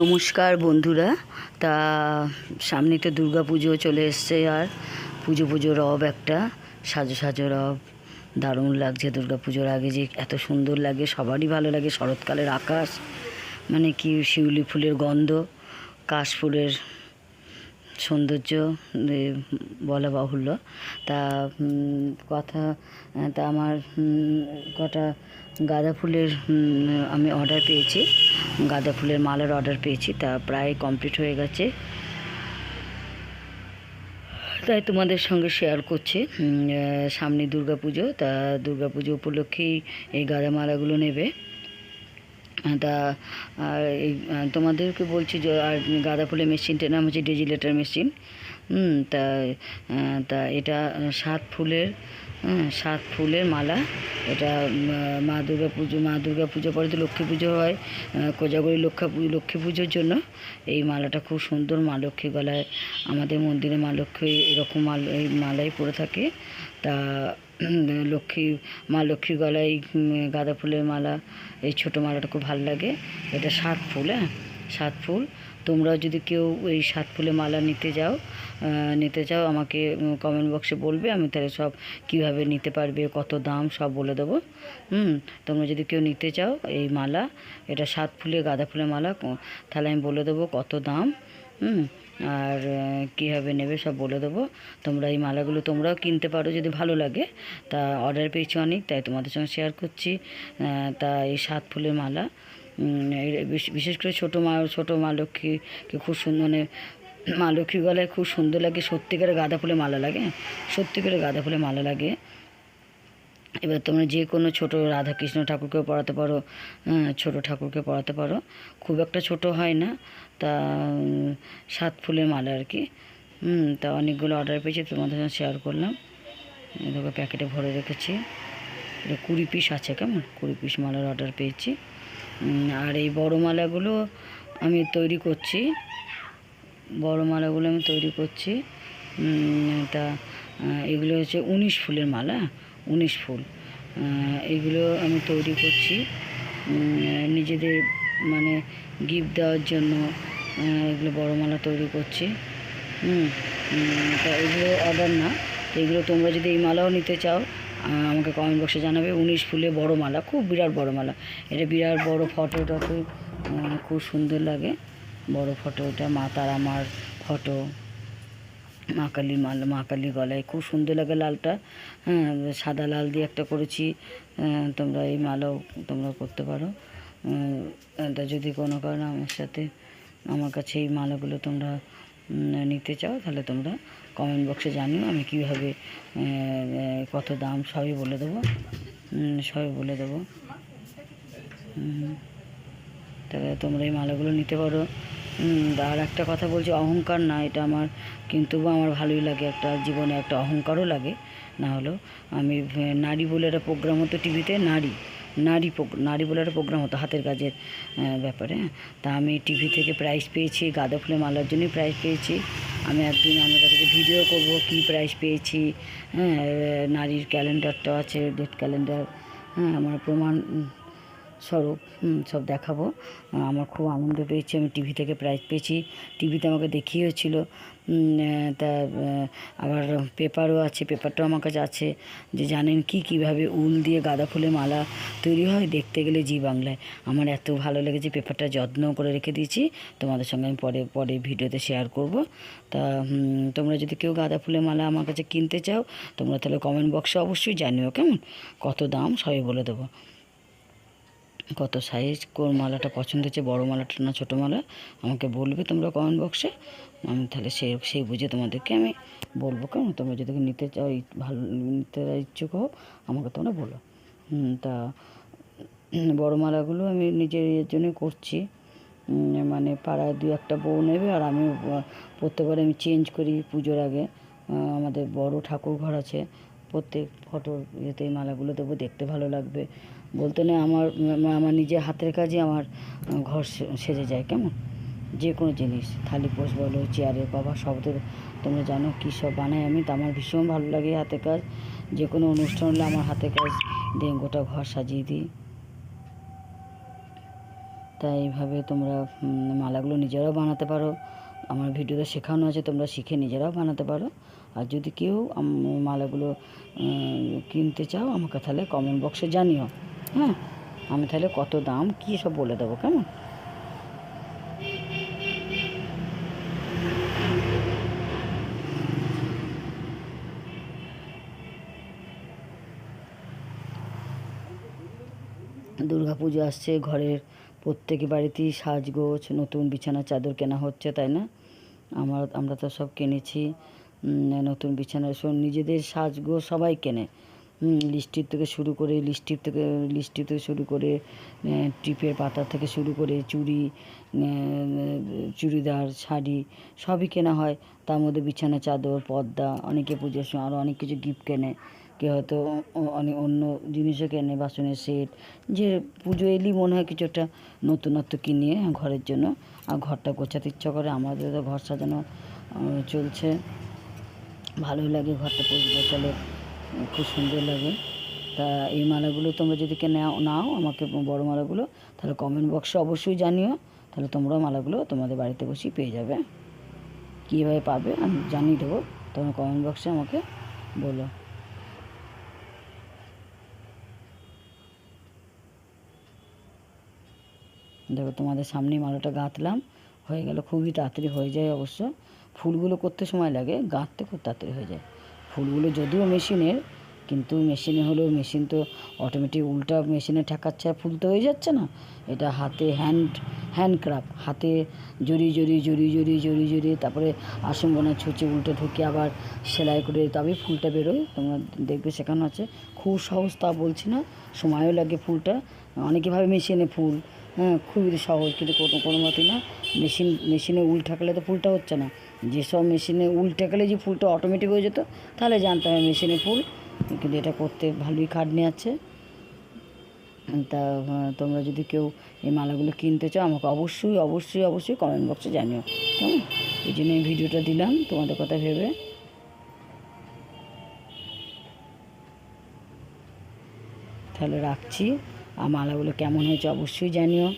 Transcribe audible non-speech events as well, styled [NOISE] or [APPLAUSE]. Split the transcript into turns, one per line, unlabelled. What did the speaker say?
নমস্কার বন্ধুরা। তা, সামনে তো দুর্গা পুজো চলে এসছে আর পুজো পুজো রব একটা, সাজো সাজো রব। দারুণ লাগছে দুর্গা পুজোর আগে যে এত সুন্দর লাগে, সবারই ভালো লাগে, শরৎকালের আকাশ মানে কি শিউলি ফুলের গন্ধ কাশ ফুলের সৌন্দর্য বলা বাহুল্য। তা কথা, তা আমার কটা গাঁদা ফুলের আমি অর্ডার পেয়েছি। গাঁদা ফুলের মালার অর্ডার পেয়েছি, তা প্রায় কমপ্লিট হয়ে গেছে। তাই তোমাদের সঙ্গে শেয়ার করছি। সামনে দুর্গা পুজো তা দুর্গা পুজো উপলক্ষেই এই গাঁদা মালাগুলো নেবে। তা তোমাদেরকে বলছি যে, আর গাঁদা ফুলের মেশিনটার নাম হচ্ছে ডিজিলেটার মেশিন তা তা এটা সাত ফুলের সাত ফুলের মালা। এটা মা দুর্গা পুজো, মা দুর্গা পুজো পরে তো লক্ষ্মী পুজো হয় কোজাগরী লক্ষ্মী পুজো লক্ষ্মী পুজোর জন্য। এই মালাটা খুব সুন্দর, মা লক্ষ্মী গলায়, আমাদের মন্দিরে মা লক্ষ্মী এরকম মাল, এই মালাই পরে থাকে। তা [CLEARS THROAT] লক্ষ্মী, মা লক্ষ্মীর গলায় গাঁদা ফুলের মালা, এই ছোটো মালাটা খুব ভালো লাগে। এটা সাত ফুল হ্যাঁ? সাত ফুল। তোমরাও যদি কেউ এই সাত ফুলের মালা নিতে যাও নিতে চাও, আমাকে কমেন্ট বক্সে বলবে, আমি তাহলে সব কীভাবে নিতে পারবে, কত দাম, সব বলে দেবো। হুম? তোমরা যদি কেউ নিতে চাও এই মালা, এটা সাত ফুলের গাঁদা ফুলের মালা তাহলে আমি বলে দেবো কত দাম। হুম? আর কীভাবে নেবে সব বলে দেবো। তোমরা এই মালাগুলো তোমরাও কিনতে পারো যদি ভালো লাগে। তা অর্ডার পেয়েছি অনেক, তাই তোমাদের সঙ্গে শেয়ার করছি। তা এই সাত ফুলের মালা। বিশেষ করে ছোটো মা ছোটো মা লক্ষ্মীকে খুব সুন্দর মানে মা লক্ষ্মীর গলায় খুব সুন্দর লাগে, সত্যিকারের গাঁদা ফুলে মালা লাগে। সত্যিকারের গাঁদা ফুলে মালা লাগে। এবার তোমরা যে কোনো ছোটো রাধাকৃষ্ণ ঠাকুরকেও পড়াতে পারো ছোটো ঠাকুরকে পড়াতে পারো। খুব একটা ছোট হয় না, তা সাত ফুলের মালা আর কি। তা অনেকগুলো অর্ডার পেয়েছি, তোমাদের সঙ্গে শেয়ার করলাম। দেখো প্যাকেটে ভরে রেখেছি। এটা কুড়ি পিস আছে কেমন? কুড়ি পিস মালার অর্ডার পেয়েছি। আর এই বড় মালাগুলো আমি তৈরি করছি। বড় মালাগুলো আমি তৈরি করছি। তা এগুলো হচ্ছে উনিশ ফুলের মালা। উনিশ ফুল। এগুলো আমি তৈরি করছি। নিজেদের মানে গিফট দেওয়ার জন্য এগুলো বড় মালা তৈরি করছি। হুম তা এগুলো অর্ডার না। এগুলো তোমরা যদি এই মালাও নিতে চাও আমাকে কমেন্ট বক্সে জানাবে। উনিশ ফুলে বড় মালা, খুব বিরাট বড় মালা। এটা বিরাট বড় ফটো টটো খুব সুন্দর লাগে। বড় ফটো এটা মা তারা মার ফটো মা কালী মাল মা কালী গলায়। খুব সুন্দর লাগে লালটা। হ্যাঁ সাদা লাল দিয়ে একটা করেছি। তোমরা এই মালাও তোমরা করতে পারো। তা যদি কোনো কারণে আমার সাথে, আমার কাছে এই মালাগুলো তোমরা নিতে চাও, তাহলে তোমরা কমেন্ট বক্সে জানিও। আমি কীভাবে কত দাম সবই বলে দেবো। সবই বলে দেবো। তাহলে তোমরা এই মালাগুলো নিতে পারো। আর একটা কথা বলছি, অহংকার না, এটা আমার, কিন্তু আমার ভালোই লাগে একটা জীবনে একটা অহংকারও লাগে না হলেও আমি, নারী বলে একটা প্রোগ্রাম হতো টিভিতে নারী নারী নারী বলে একটা প্রোগ্রাম হতো হাতের কাজের ব্যাপারে হ্যাঁ। তা আমি টিভি থেকে প্রাইজ পেয়েছি, গাঁদা ফুলের মালার জন্যই প্রাইজ পেয়েছি আমি একদিন আমার কাছে ভিডিও করব, কি প্রাইজ পেয়েছি হ্যাঁ নারীর ক্যালেন্ডারটা আছে ডেট ক্যালেন্ডার হ্যাঁ আমার প্রমাণ স্বরূপ সব দেখাবো। আমার খুব আনন্দ পেয়েছি। আমি টিভি থেকে প্রাইজ পেয়েছি। টিভিতে আমাকে দেখিয়েছিল তা আবার পেপারও আছে, পেপারটাও আমার কাছে আছে যে জানেন কি, কীভাবে উল দিয়ে গাঁদা ফুলের মালা তৈরি হয় দেখতে গেলে জি বাংলায়। আমার এত ভালো লেগেছে, পেপারটা যত্ন করে রেখে দিয়েছি। তোমাদের সঙ্গে আমি পরে পরে ভিডিওতে শেয়ার করব। তা তোমরা যদি কেউ গাঁদা ফুলের মালা আমার কাছে কিনতে চাও, তোমরা তাহলে কমেন্ট বক্সে অবশ্যই জানিও কেমন? কত দাম? সবই বলে দেবো। কত সাইজ কোন মালাটা পছন্দ হচ্ছে, বড় মালাটা না ছোটো মালা, আমাকে বলবে তোমরা কমেন্ট বক্সে আমি তাহলে সেই সেই বুঝে তোমাদেরকে আমি বলব কেমন তোমরা যদি নিতে চাও ভালো নিতে ইচ্ছুক হও, আমাকে তোমরা বলো। তা বড় মালাগুলো আমি নিজের ইয়ের জন্য করছি। মানে পাড়ায় দু একটা বউ নেবে আর আমি প্রত্যেকবার আমি চেঞ্জ করি পুজোর আগে। আমাদের বড় ঠাকুর ঘর আছে। প্রত্যেক ফটোর ইয়েতে মালাগুলো দেবো দেখতে ভালো লাগবে। বলতে না আমার আমার নিজের হাতের কাজে আমার ঘর সেজে যায়, কেমন? যে কোনো জিনিস, থালি পোষ বলো চেয়ারের সব তো তোমরা জানো কী সব বানাই আমি, তো আমার ভীষণ ভালো লাগে হাতে কাজ। যে কোনো অনুষ্ঠান হলে আমার হাতে কাজ দিয়ে গোটা ঘর সাজিয়ে দিই। তাই এইভাবে তোমরা মালাগুলো নিজেরাও বানাতে পারো। আমার ভিডিওতে শেখানো আছে, তোমরা শিখে নিজেরাও বানাতে পারো। আর যদি কেউ মালাগুলো কিনতে চাও, আমাকে তাহলে কমেন্ট বক্সে জানিও। হ্যাঁ? আমি তাহলে কত দাম, কী সব বলে দেবো, কেমন? পুজো আসছে, ঘরের প্রত্যেকে বাড়িতেই সাজগোজ, নতুন বিছানা, চাদর কেনা হচ্ছে, তাই না? আমার, আমরা তো সব কিনেছি। নতুন বিছানা সব নিজেদের সাজগোজ সবাই কেনে। লিস্টির থেকে শুরু করে লিস্টির থেকে লিস্টি থেকে শুরু করে টিপের পাতা থেকে শুরু করে, চুড়ি চুড়িদার, শাড়ি সবই কেনা হয়। তার মধ্যে বিছানা, চাদর, পর্দা, অনেকে পুজোর সময় আরও অনেক কিছু গিফট কেনে। কেউ হয়তো অনেক অন্য জিনিসও কেনে, বাসনের সেট। যে পুজো এলেই মনে হয় কিছু একটা নতুনত্ব কিনে ঘরের জন্য। আর ঘরটা গোছাতে ইচ্ছা করে, আমাদের তো ঘর সাজানো চলছে। ভালোই লাগে ঘরটা পোষ গোছালে উম, খুব সুন্দর লাগে। তা এই মালাগুলো তোমরা যদি কে নাও নাও আমাকে বড় মালাগুলো তাহলে কমেন্ট বক্সে অবশ্যই জানিও তাহলে তোমরাও মালাগুলো তোমাদের বাড়িতে বসেই পেয়ে যাবে। কীভাবে পাবে আমি জানিয়ে দেবো তোমরা কমেন্ট বক্সে আমাকে বলো। দেখো তোমাদের সামনেই মালাটা গাঁথলাম হয়ে গেল খুবই তাড়াতাড়ি হয়ে যায় অবশ্য। ফুলগুলো করতে সময় লাগে গাঁত গাঁথতে খুব তাড়াতাড়ি হয়ে যায়। ফুলগুলো যদিও মেশিনের, কিন্তু মেশিনে হলেও মেশিন তো অটোমেটিক উল্টা মেশিনে ঠেকাচ্ছে আর ফুল তো হয়ে যাচ্ছে না। এটা হাতে হ্যান্ড হ্যান্ডক্রাফট হাতে জড়ি জড়ি জড়ি জড়ি জড়ি জড়ি তারপরে আসন বোনা ছুঁচে উল্টে ঢুকে আবার সেলাই করে তবেই ফুলটা বেরোয়। তোমরা দেখবে সেখানে আছে, খুব সহজ তা বলছি না, সময়ও লাগে ফুলটা। অনেকে ভাবে মেশিনে ফুল হ্যাঁ খুবই সহজ, কিন্তু কোনো কোনো মতেই না। মেশিন মেশিনে উল ঠাকলে তো ফুলটা হচ্ছে না। যেসব মেশিনে উল ঠেকালে যে ফুলটা অটোমেটিক হয়ে যেত, তাহলে জানতে হবে মেশিনে ফুল। কিন্তু এটা করতে ভালোই খাটনি আছে। তা তোমরা যদি কেউ এই মালাগুলো কিনতে চাও, আমাকে অবশ্যই অবশ্যই অবশ্যই কমেন্ট বক্সে জানিও। কেমন এই জন্য এই ভিডিওটা দিলাম, তোমাদের কথা ভেবে। তাহলে রাখছি। আর মালাগুলো কেমন হয়েছে অবশ্যই জানিও।